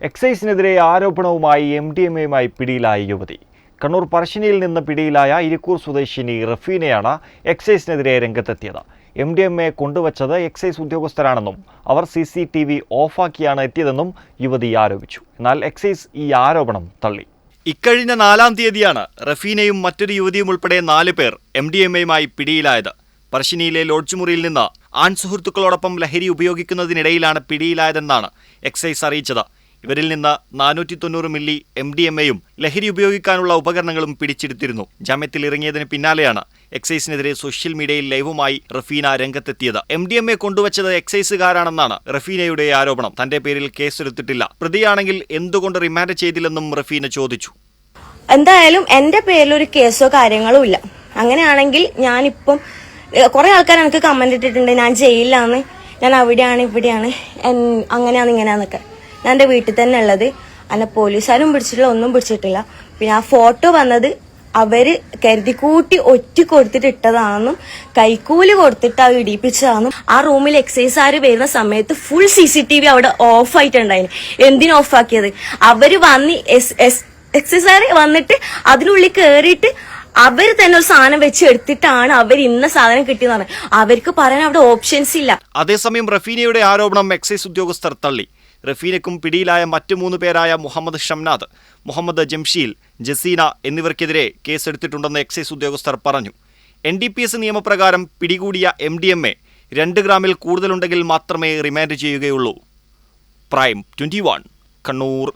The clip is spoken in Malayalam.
എക്സൈസിനെതിരെ ആരോപണവുമായി എം ഡി എം എയുമായി പിടിയിലായ യുവതി. കണ്ണൂർ പറശ്ശിനിയിൽ നിന്ന് പിടിയിലായ ഇരിക്കൂർ സ്വദേശിനി റഫീനയാണ് എക്സൈസിനെതിരെ രംഗത്തെത്തിയത്. എം ഡി എം എ കൊണ്ടുവച്ചത് എക്സൈസ് ഉദ്യോഗസ്ഥരാണെന്നും അവർ സി സി ടി വി ഓഫാക്കിയാണ് എത്തിയതെന്നും യുവതി ആരോപിച്ചു. എന്നാൽ എക്സൈസ് ഈ ആരോപണം തള്ളി. ഇക്കഴിഞ്ഞ നാലാം തീയതിയാണ് റഫീനയും മറ്റൊരു യുവതിയും ഉൾപ്പെടെ നാല് പേർ എം ഡി എം എയുമായി പിടിയിലായത്. പറശ്ശിനിയിലെ ലോഡ്ജ് മുറിയിൽ നിന്ന് ആൺ സുഹൃത്തുക്കളോടൊപ്പം ലഹരി ഉപയോഗിക്കുന്നതിനിടയിലാണ് പിടിയിലായതെന്നാണ് എക്സൈസ് അറിയിച്ചത്. ഇവരിൽ നിന്ന് നാനൂറ്റി തൊണ്ണൂറ് മില്ലി എം ഡി എം എയും ലഹരി ഉപയോഗിക്കാനുള്ള ഉപകരണങ്ങളും പിടിച്ചെടുത്തിരുന്നു. ജാമ്യത്തിൽ ഇറങ്ങിയതിന് പിന്നാലെയാണ് എക്സൈസിനെതിരെ സോഷ്യൽ മീഡിയയിൽ ലൈവുമായി റഫീന രംഗത്തെത്തിയത്. എം ഡി എം എ കൊണ്ടുവച്ചത് എക്സൈസുകാരാണെന്നാണ് റഫീനയുടെ ആരോപണം. തന്റെ പേരിൽ കേസെടുത്തിട്ടില്ല. പ്രതിയാണെങ്കിൽ എന്തുകൊണ്ട് റിമാൻഡ് ചെയ്തില്ലെന്നും റഫീന ചോദിച്ചു. എന്തായാലും എന്റെ പേരിൽ ഒരു കേസോ കാര്യങ്ങളോ ഇല്ല. അങ്ങനെയാണെങ്കിൽ ഞാനിപ്പം കുറെ ആൾക്കാർ എനിക്ക് കമന്റ് ഇട്ടിട്ടുണ്ട് ഞാൻ ജയിലിലാണ് ഞാൻ അവിടെയാണ് ഇവിടെയാണ്. അങ്ങനെയാണ് ഇങ്ങനെയാന്നൊക്കെ. ഞാൻ എന്റെ വീട്ടിൽ തന്നെ ഉള്ളത്. അല്ല പോലീസുകാരും പിടിച്ചിട്ടില്ല ഒന്നും പിടിച്ചിട്ടില്ല. പിന്നെ ആ ഫോട്ടോ വന്നത് അവർ കരുതി കൂട്ടി ഒറ്റ കൊടുത്തിട്ട് ഇട്ടതാണെന്നും കൈക്കൂലി കൊടുത്തിട്ട് അത് ഇടിപ്പിച്ചതാണെന്നും. ആ റൂമിൽ എക്സൈസുകാർ വരുന്ന സമയത്ത് full C C T V അവിടെ ഓഫ് എന്തിനു ഓഫാക്കിയത് അവർ വന്ന് എസ് എക്സൈസുകാർ വന്നിട്ട് അതിനുള്ളിൽ കയറിയിട്ട് അവർ തന്നെ ഒരു സാധനം വെച്ച് എടുത്തിട്ടാണ് അവർ ഇന്ന സാധനം കിട്ടിയെന്ന് പറഞ്ഞത്. അവർക്ക് പറയാൻ അവിടെ ഓപ്ഷൻസ് ഇല്ല. അതേസമയം റഫീനയുടെ ആരോപണം എക്സൈസ് ഉദ്യോഗസ്ഥർ തള്ളി. റഫീനയ്ക്കും പിടിയിലായ മറ്റു മൂന്ന് പേരായ മുഹമ്മദ് ഷംനാദ് മുഹമ്മദ് ജംഷീൽ ജസീന എന്നിവർക്കെതിരെ കേസെടുത്തിട്ടുണ്ടെന്ന് എക്സൈസ് ഉദ്യോഗസ്ഥർ പറഞ്ഞു. എൻ ഡി പി എസ് നിയമപ്രകാരം പിടികൂടിയ എം ഡി എം എ രണ്ട് ഗ്രാമിൽ കൂടുതലുണ്ടെങ്കിൽ മാത്രമേ റിമാൻഡ് ചെയ്യുകയുള്ളൂ. Prime twenty one Kannur.